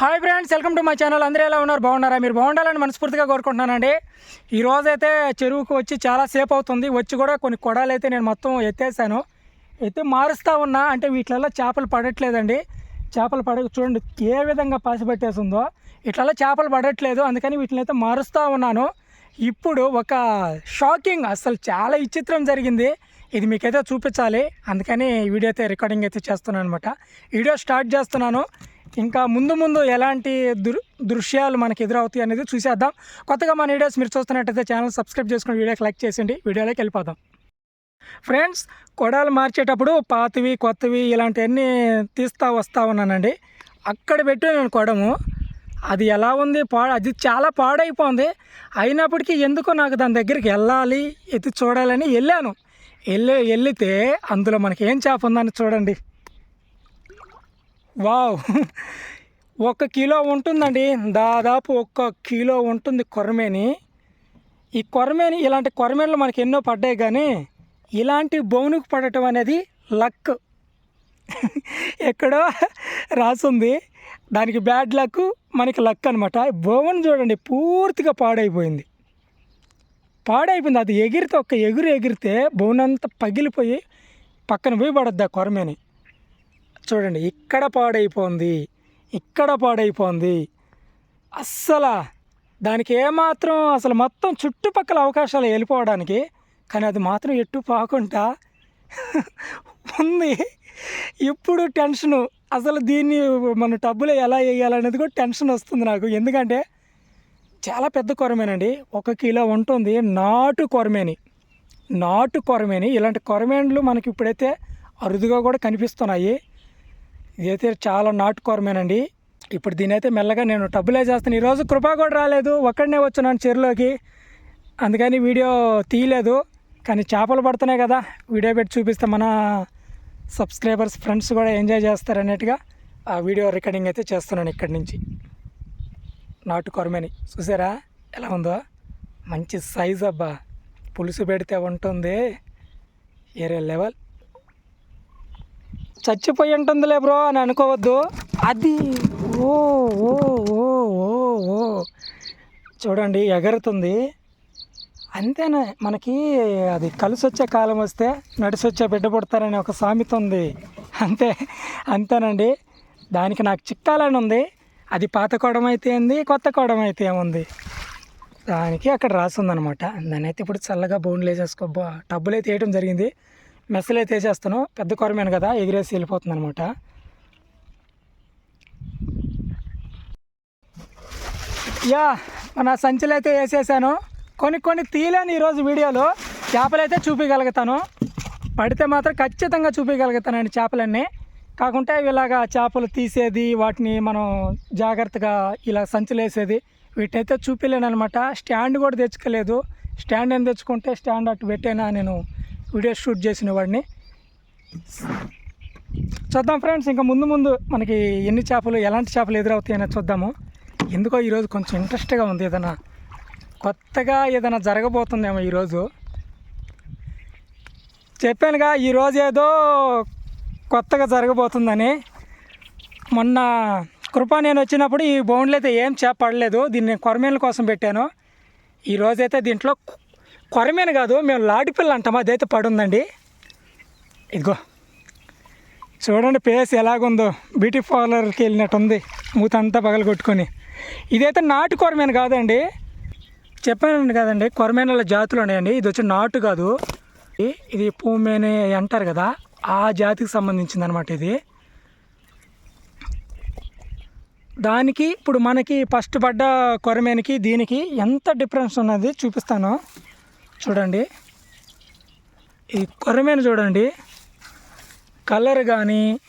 Hi friends welcome to my channel అందరూ ఎలా ఉన్నారు? బాగున్నారా? మీరు బాగుండాలని మనస్ఫూర్తిగా కోరుకుంటున్నానండి. ఈ రోజైతే చెరువుకు వచ్చి చాలా సేపు అవుతుంది. వచ్చి కూడా కొన్ని కొడాలు అయితే నేను మొత్తం ఎత్తేసాను. ఎత్తి మారుస్తూ ఉన్నా అంటే వీటిలలో చేపలు పడట్లేదండి. చేపలు పడ చూడండి ఏ విధంగా పసిపెట్టేసిందో ఇట్లలో చేపలు పడట్లేదు. అందుకని వీటిని అయితే మారుస్తూ ఉన్నాను. ఇప్పుడు ఒక షాకింగ్ అసలు చాలా విచిత్రం జరిగింది. ఇది మీకైతే చూపించాలి. అందుకని వీడియో అయితే రికార్డింగ్ అయితే చేస్తున్నాను అనమాట వీడియో స్టార్ట్ చేస్తున్నాను. ఇంకా ముందు ముందు ఎలాంటి దృ దృశ్యాలు మనకి ఎదురవుతాయి అనేది చూసేద్దాం. కొత్తగా మన వీడియోస్ మీరు చూస్తున్నట్టయితే ఛానల్ సబ్స్క్రైబ్ చేసుకుని వీడియోకి లైక్ చేసిండి వీడియోలోకి వెళ్ళిపోదాం. ఫ్రెండ్స్ కొడాలు మార్చేటప్పుడు పాతవి కొత్తవి ఇలాంటివన్నీ తీస్తా వస్తూ ఉన్నానండి. అక్కడ పెట్టి నేను కొడము. అది ఎలా ఉంది? పా అది చాలా పాడైపోయింది అయినప్పటికీ ఎందుకో నాకు దాని దగ్గరికి వెళ్ళాలి ఎత్తి చూడాలని వెళ్ళాను. వెళ్ళి వెళితే అందులో మనకి ఏం చేప ఉందని చూడండి. వావ్. ఒక కిలో ఉంటుందండి. దాదాపు ఒక్క కిలో ఉంటుంది కొరమేని. ఈ కొరమేని ఇలాంటి కొరమేనలు మనకి ఎన్నో పడ్డాయి కానీ ఇలాంటి బౌనుకు పడటం అనేది లక్. ఎక్కడో రాసుంది. దానికి బ్యాడ్ లక్ మనకి లక్ అనమాట బోవన్ చూడండి పూర్తిగా పాడైపోయింది. పాడైపోయింది. అది ఎగిరితే ఒక్క ఎగురు ఎగిరితే బోనంతా పగిలిపోయి పక్కన పోయి పడద్ది ఆ కొరమేని. చూడండి ఇక్కడ పాడైపోయింది ఇక్కడ పాడైపోయింది అస్సలు దానికి ఏమాత్రం అసలు మొత్తం చుట్టుపక్కల అవకాశాలు వెళ్ళిపోవడానికి కానీ అది మాత్రం ఎట్టు పాకుండా ఉంది. ఇప్పుడు టెన్షను అసలు దీన్ని మన టబ్బులో ఎలా వేయాలనేది కూడా టెన్షన్ వస్తుంది నాకు. ఎందుకంటే చాలా పెద్ద కొరమేనండి. ఒక కిలో ఉంటుంది నాటు కొరమేని. నాటు కొరమేని. ఇలాంటి కొరమేన్లు మనకి ఇప్పుడైతే అరుదుగా కూడా కనిపిస్తున్నాయి. ఇదైతే చాలా నాటుకోరమేనండి. ఇప్పుడు దీని అయితే మెల్లగా నేను టబ్బులే చేస్తాను ఈరోజు కృపా కూడా రాలేదు. ఒక్కడనే వచ్చున్నాను చెరులోకి. అందుకని వీడియో తీయలేదు. కానీ చేపలు పడుతున్నాయి కదా. వీడియో పెట్టి చూపిస్తే మన సబ్స్క్రైబర్స్ ఫ్రెండ్స్ కూడా ఎంజాయ్ చేస్తారు అన్నట్టుగా ఆ వీడియో రికార్డింగ్ అయితే చేస్తున్నాను ఇక్కడి నుంచి. నాటు కొరమేని చూసారా? ఎలా ఉందో? మంచి సైజ్ అబ్బా. పులుసు పెడితే ఉంటుంది. ఏరే లెవెల్. చచ్చిపోయి ఉంటుందిలే బ్రో అని అనుకోవద్దు. అది ఓ ఓ ఓ ఓ ఓ. చూడండి ఎగరుతుంది. అంతేనా మనకి అది కలిసి వచ్చే కాలం వస్తే నడిసి వచ్చే బిడ్డ పుడతారని ఒక సామెత ఉంది. అంతే అంతేనండి. దానికి నాకు చిక్కాలని ఉంది. అది పాత కోడం అయితే ఏంది కొత్త కోడం అయితే ఏముంది? దానికి అక్కడ రాసిందనమాట. దాని అయితే ఇప్పుడు చల్లగా బోన్లు వేసేసుకో టబ్బులు అయితే వేయడం జరిగింది. మెస్సులు అయితే వేసేస్తాను. పెద్ద కొరమేను కదా ఎగిరేసి వెళ్ళిపోతుంది అనమాట యా మన సంచులు అయితే వేసేసాను. కొన్ని కొన్ని తీయలేను ఈరోజు వీడియోలో చేపలు అయితే చూపించగలుగుతాను. పడితే మాత్రం ఖచ్చితంగా చూపించగలుగుతానండి చేపలన్నీ. కాకుంటే ఇలాగా చేపలు తీసేది వాటిని మనం జాగ్రత్తగా ఇలా సంచులు వేసేది వీటైతే చూపించలేను అనమాట స్టాండ్ కూడా తెచ్చుకోలేదు. స్టాండ్ ఏం తెచ్చుకుంటే స్టాండ్ అటు పెట్టేనా నేను వీడియో షూట్ చేసిన వాడిని. చూద్దాం ఫ్రెండ్స్ ఇంకా ముందు ముందు మనకి ఎన్ని చేపలు ఎలాంటి చేపలు ఎదురవుతాయని చూద్దాము. ఎందుకో ఈరోజు కొంచెం ఇంట్రెస్ట్గా ఉంది ఏదైనా కొత్తగా ఏదైనా జరగబోతుందేమో ఈరోజు. చెప్పానుగా ఈరోజు ఏదో కొత్తగా జరగబోతుందని. మొన్న కృప నేను వచ్చినప్పుడు ఈ బౌండ్లు అయితే ఏం చేపడలేదు దీన్ని కొరమేల కోసం పెట్టాను. ఈరోజైతే దీంట్లో కొరమేను కాదు మేము లాడిపిల్ల అంటాం. అదైతే పడుందండి. ఇదిగో. చూడండి ప్లేస్ ఎలాగుందో. బ్యూటీ పార్లర్కి వెళ్ళినట్టు ఉంది. మూతంతా పగలు కొట్టుకొని ఇదైతే నాటు కొరమేను కాదండి. చెప్పానండి కదండి కొరమేనల జాతులు ఉన్నాయండి. ఇది వచ్చి నాటు కాదు. ఇది పూమేనే అంటారు కదా ఆ జాతికి సంబంధించింది అనమాట ఇది. దానికి ఇప్పుడు మనకి ఫస్ట్ పడ్డ కొరమేనికి దీనికి ఎంత డిఫరెన్స్ ఉన్నది చూపిస్తాను. చూడండి. ఈ కొరమేను చూడండి. కలర్ కానీ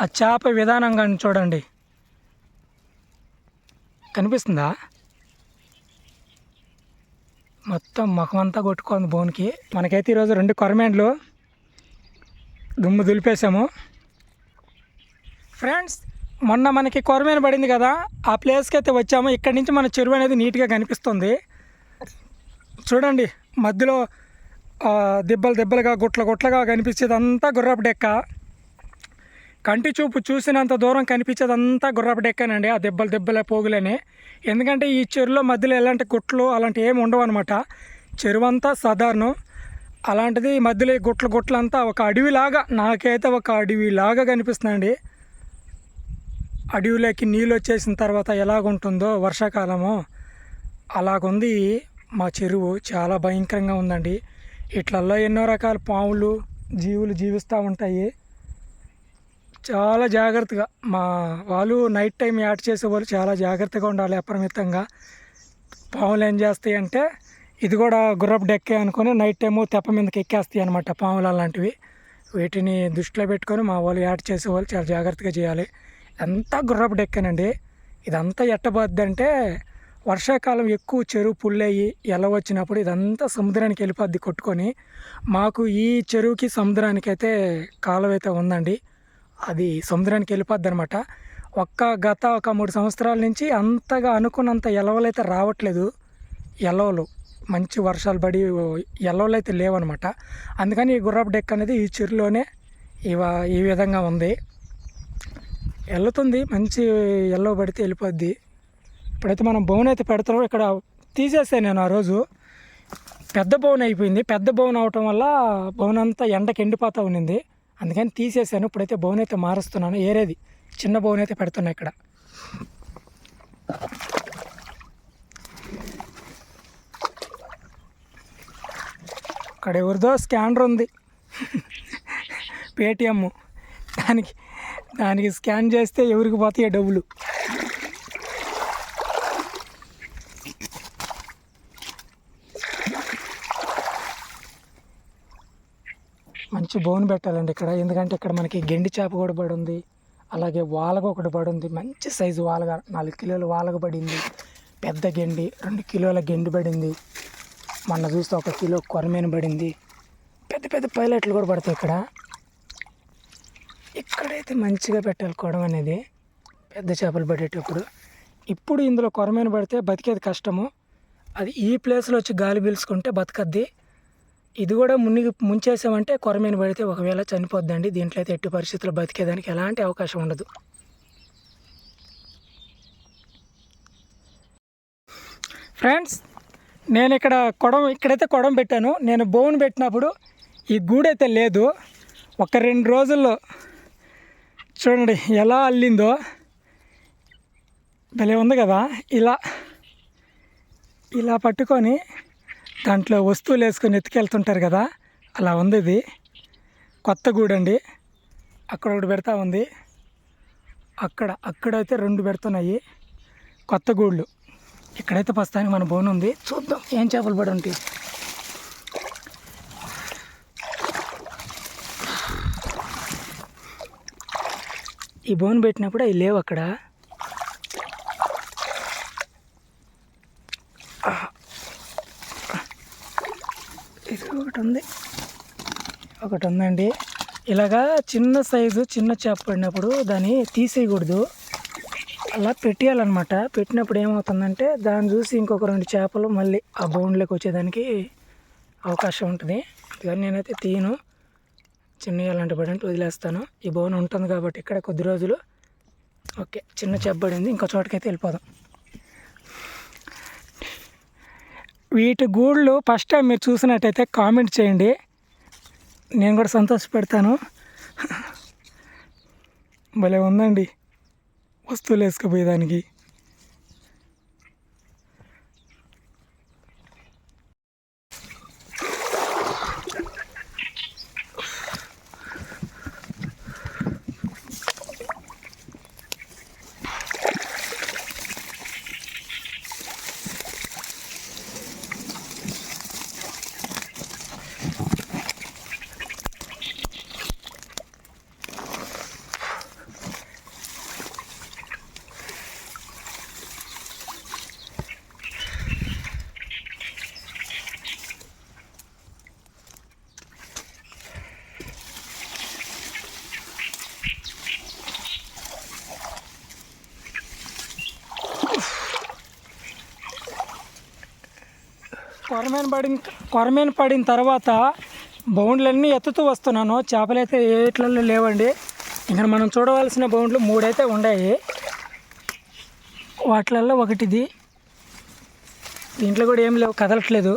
ఆ చేప విధానం కానీ చూడండి. కనిపిస్తుందా? మొత్తం ముఖం అంతా కొట్టుకుంది బోన్కి. మనకైతే ఈరోజు రెండు కొరమేండ్లు దుమ్ము దులిపేసాము ఫ్రెండ్స్ మొన్న మనకి కొరమేన పడింది కదా ఆ ప్లేస్కి అయితే వచ్చాము. ఇక్కడి నుంచి మన చెరువు అనేది నీట్గా కనిపిస్తుంది. చూడండి మధ్యలో దెబ్బలు దిబ్బలు దిబ్బలుగా గుట్ల గుట్లగా కనిపించేది అంతా గుర్రపు డెక్క. కంటి చూపు చూసినంత దూరం కనిపించేదంతా గుర్రపు డెక్కనండి ఆ దెబ్బలు దెబ్బల పోగులని. ఎందుకంటే ఈ చెరువులో మధ్యలో ఎలాంటి గుట్లు అలాంటివి ఏమి ఉండవు అనమాట చెరువు అంతా సాధారణం. అలాంటిది మధ్యలో ఈ గుట్లంతా ఒక అడవిలాగా నాకైతే ఒక అడవిలాగా కనిపిస్తుందండి. అడవిలోకి నీళ్ళు వచ్చేసిన తర్వాత ఎలాగుంటుందో వర్షాకాలము. అలాగుంది. మా చెరువు చాలా భయంకరంగా ఉందండి. ఇట్లల్లో ఎన్నో రకాల పాములు జీవులు జీవిస్తూ ఉంటాయి. చాలా జాగ్రత్తగా మా వాళ్ళు నైట్ టైం యాడ్ చేసే వాళ్ళు చాలా జాగ్రత్తగా ఉండాలి అప్రమితంగా. పాములు ఏం చేస్తాయి అంటే ఇది కూడా గుర్రపు డెక్కే అనుకొని నైట్ టైము తెప్ప మీదకి ఎక్కేస్తాయి అనమాట పాములు అలాంటివి. వీటిని దృష్టిలో పెట్టుకొని మా వాళ్ళు యాడ్ చేసే వాళ్ళు చాలా జాగ్రత్తగా చేయాలి. అంతా గుర్రపు డెక్కేనండి. ఇదంతా ఎట్టబోద్ది అంటే వర్షాకాలం ఎక్కువ చెరువు పుల్లయ్యి ఎల వచ్చినప్పుడు ఇదంతా సముద్రానికి వెళ్ళిపోద్ది కొట్టుకొని. మాకు ఈ చెరువుకి సముద్రానికి అయితే కాలువ అయితే ఉందండి. అది సముద్రానికి వెళ్ళిపోద్ది అనమాట ఒక్క గత ఒక మూడు సంవత్సరాల నుంచి అంతగా అనుకున్నంత ఎలవలు అయితే రావట్లేదు. ఎలవలు మంచి వర్షాలు పడి ఎలవలు అయితే లేవనమాట అందుకని ఈ గుర్రపు డెక్ అనేది ఈ చెరువులోనే ఇవ ఈ విధంగా ఉంది. వెళ్తుంది మంచి ఎల్లో పడితే వెళ్ళిపోద్ది. ఇప్పుడైతే మనం బౌన్ అయితే పెడతాం ఇక్కడ తీసేసాను నేను ఆ రోజు పెద్ద బౌన్ అయిపోయింది. పెద్ద బౌన్ అవటం వల్ల బౌన్ అంతా ఎండకి ఎండిపోతూ ఉన్నింది. అందుకని తీసేసాను. ఇప్పుడైతే బౌన్ అయితే మారుస్తున్నాను. ఏరేది? చిన్న బౌన్ అయితే పెడుతున్నా ఇక్కడ. ఇక్కడ ఎవరిదో స్కానర్ ఉంది. పేటిఎమ్ దానికి దానికి స్కాన్ చేస్తే ఎవరికి పోతాయి డబ్బులు. మంచి బోన్ పెట్టాలండి ఇక్కడ. ఎందుకంటే ఇక్కడ మనకి గెండి చేప కూడా పడి ఉంది అలాగే వాలగ ఒకటి పడి ఉంది మంచి సైజు వాలగ. నాలుగు కిలోలు వాలగ పడింది. పెద్ద గెండి. రెండు కిలోల గెండి పడింది. మొన్న చూస్తే ఒక కిలో కొరమేను పడింది. పెద్ద పెద్ద పైలట్లు కూడా పడతాయి ఇక్కడ. ఇక్కడైతే మంచిగా పెట్టాలి కొడం అనేది పెద్ద చేపలు పడేటప్పుడు. ఇప్పుడు ఇందులో కొరమేను పడితే బతికేది కష్టము. అది ఈ ప్లేస్లో వచ్చి గాలి పీల్చుకుంటే బతకద్ది. ఇది కూడా మునిగి ముంచేసామంటే కొరమీన పడితే ఒకవేళ చనిపోద్దండి. దీంట్లో అయితే ఎట్టి పరిస్థితుల్లో బతికేదానికి ఎలాంటి అవకాశం ఉండదు. ఫ్రెండ్స్ నేను ఇక్కడ కొడం ఇక్కడైతే కొడం పెట్టాను. నేను బోన్ పెట్టినప్పుడు ఈ గూడైతే లేదు. ఒక రెండు రోజుల్లో చూడండి ఎలా అల్లిందో. భలే ఉంది కదా. ఇలా ఇలా పట్టుకొని దాంట్లో వస్తువులు వేసుకొని ఎత్తుకెళ్తుంటారు కదా అలా ఉంది ఇది. కొత్త గూడండి. అక్కడ ఒకటి పెడతా ఉంది. అక్కడ అక్కడైతే రెండు పెడుతున్నాయి. కొత్త గూళ్ళు. ఇక్కడైతే ప్రస్తుతానికి మన బోన్ ఉంది. చూద్దాం ఏం చేపలు పడి ఉంటాయి. ఈ బోన్ పెట్టినప్పుడు అవి లేవు అక్కడ ఇది ఒకటి ఉంది. ఒకటి ఉందండి ఇలాగా చిన్న సైజు చిన్న చేప పడినప్పుడు దాన్ని తీసేయకూడదు. అలా పెట్టేయాలన్నమాట. పెట్టినప్పుడు ఏమవుతుందంటే దాన్ని చూసి ఇంకొక రెండు చేపలు మళ్ళీ ఆ బౌండ్లోకి వచ్చేదానికి అవకాశం ఉంటుంది. కానీ నేనైతే తీయను. చిన్న అలాంటి పడి వదిలేస్తాను. ఈ బౌన్ ఉంటుంది కాబట్టి ఇక్కడ కొద్ది రోజులు. ఓకే చిన్న చేప పడింది. ఇంకో చోటకైతే వెళ్ళిపోదాం. వీటి గూళ్ళు ఫస్ట్ టైం మీరు చూసినట్టయితే కామెంట్ చేయండి. నేను కూడా సంతోషపెడతాను. భలే ఉందండి. వస్తువులు వేసుకుపోయేదానికి. కొరమైన పడిన కొరమైన పడిన తర్వాత బౌండ్లన్నీ ఎత్తుతూ వస్తున్నాను. చేపలు అయితే ఏట్లలో లేవండి. ఇంకా మనం చూడవలసిన బౌండ్లు మూడైతే ఉన్నాయి. వాటిలలో ఒకటిది. దీంట్లో కూడా ఏం లేవు కదలట్లేదు.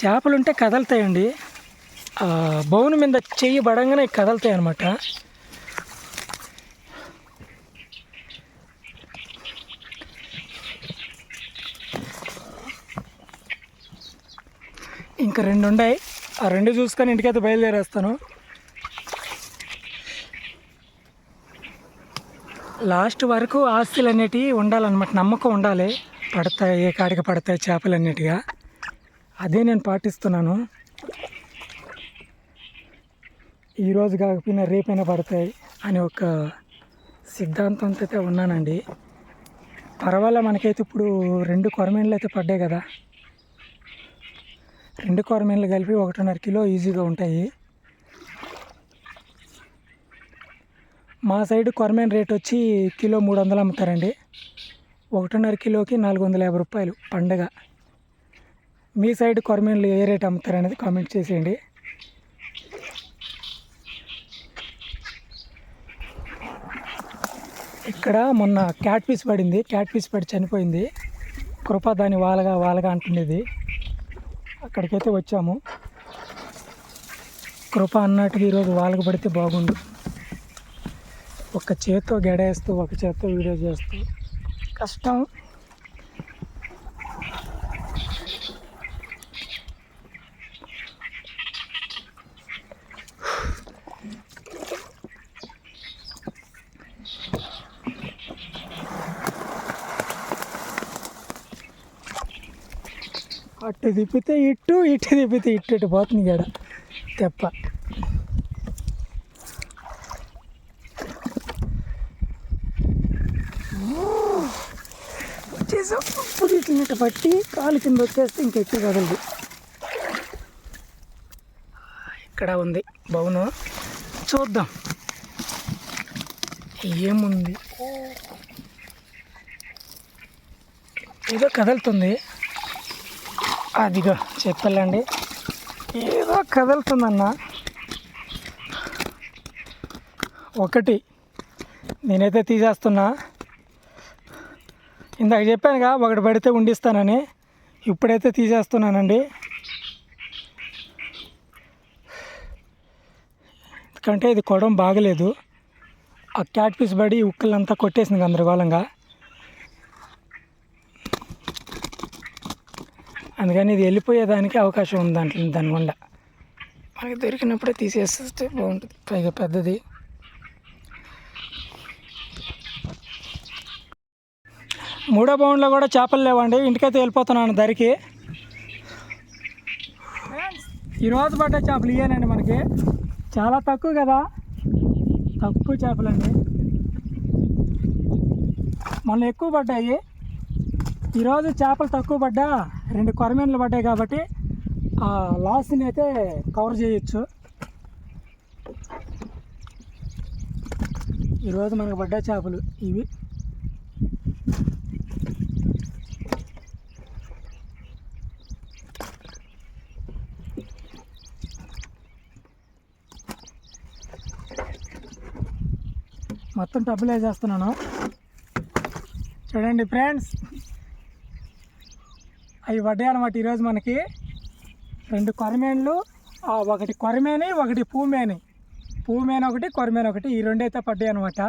చేపలు ఉంటే కదలుతాయండి బౌన్ మీద చెయ్యి పడంగానే కదలుతాయి అన్నమాట ఇంకా రెండు ఉన్నాయి ఆ రెండు చూసుకొని ఇంటికైతే బయలుదేరేస్తాను. లాస్ట్ వరకు ఆస్తులు అనేటివి ఉండాలన్నమాట. నమ్మకం ఉండాలి. పడతాయి ఏ కాడికి పడతాయి చేపలు అన్నిటిగా అదే నేను పాటిస్తున్నాను. ఈరోజు కాకపోయినా రేపైనా పడతాయి అని ఒక సిద్ధాంతంతో అయితే ఉన్నానండి. పర్వాలే మనకైతే ఇప్పుడు రెండు కొరమేన్లు అయితే పడ్డాయి కదా. రెండు కొరమేన్లు కలిపి ఒకటిన్నర కిలో ఈజీగా ఉంటాయి. మా సైడ్ కొరమేన్ రేట్ వచ్చి కిలో మూడు వందలు అమ్ముతారండి. ఒకటిన్నర కిలోకి నాలుగు వందల యాభై రూపాయలు పండగ. మీ సైడ్ కొరమేన్లు ఏ రేట్ అమ్ముతారనేది కామెంట్ చేసేయండి. ఇక్కడ మొన్న క్యాట్ పీస్ పడింది. క్యాట్ పీస్ పడి చనిపోయింది. కృప దాని వాలగా వాలగా అంటుండేది. అక్కడికైతే వచ్చాము. కృప అన్నట్టుగా ఈరోజు వాళ్ళకు పడితే బాగుండు. ఒక చేత్తో గడేస్తూ ఒక చేత్తో వీడియో చేస్తూ. కష్టం అటు తిప్పితే ఇటు ఇటు తిప్పితే ఇటు ఇటు పోతుంది గడ తెప్ప. వచ్చేసాం. ఉప్పు తీసినట్టు పట్టి కాలు కింద వచ్చేస్తే ఇంకెక్కి కదలదు. ఇక్కడ ఉంది బౌను చూద్దాం. ఏముంది? ఏదో కదులుతుంది. అదిగో చెప్పాలండి. ఏదో కదులుతుందన్న. ఒకటి. నేనైతే తీసేస్తున్నా. ఇందాక చెప్పానుగా ఒకటి పడితే ఉండిస్తానని. ఇప్పుడైతే తీసేస్తున్నానండి. ఎందుకంటే ఇది కొడం బాగలేదు. ఆ క్యాట్ పీస్ పడి ఉక్కలంతా కొట్టేసింది గందరగోళంగా. అందుకని ఇది వెళ్ళిపోయేదానికి అవకాశం ఉంది దాంట్లో దాని గుండా. మనకి దొరికినప్పుడే తీసేస్తే బాగుంటుంది. పైగా పెద్దది. మూడో బౌండ్లో కూడా చేపలు లేవండి. ఇంటికైతే వెళ్ళిపోతున్నాను ధరికి ఈరోజు పడ్డ చేపలు ఇయ్యానండి మనకి. చాలా తక్కువ కదా. తక్కువ చేపలండి. మొన్న ఎక్కువ పడ్డాయి. ఈరోజు చేపలు తక్కువ పడ్డా రెండు కొరమీన్లు పడ్డాయి కాబట్టి ఆ లాస్ని అయితే కవర్ చేయొచ్చు. ఈరోజు మనకు పడ్డ చేపలు ఇవి. మొత్తం టబ్బులు వేసేస్తున్నాను. చూడండి ఫ్రెండ్స్ అవి పడ్డాయి అనమాట ఈరోజు మనకి. రెండు కొరమేన్లు ఒకటి కొరమేని ఒకటి పూమేని. పూమేని ఒకటి కొరమేని ఒకటి ఈ రెండు అయితే పడ్డాయి అనమాట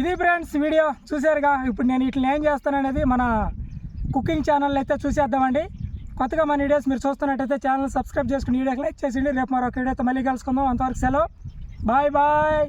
ఇది ఫ్రెండ్స్ వీడియో చూసారుగా ఇప్పుడు నేను వీటిని ఏం చేస్తాను అనేది మన కుకింగ్ ఛానల్ అయితే చూసేద్దామండి. కొత్తగా మన వీడియోస్ మీరు చూస్తున్నట్టయితే ఛానల్ సబ్స్క్రైబ్ చేసుకుని వీడియోకి లైక్ చేసిండి రేపు మరొక వీడియోతో మళ్ళీ కలుసుకుందాం. అంతవరకు సెలవు. Bye bye.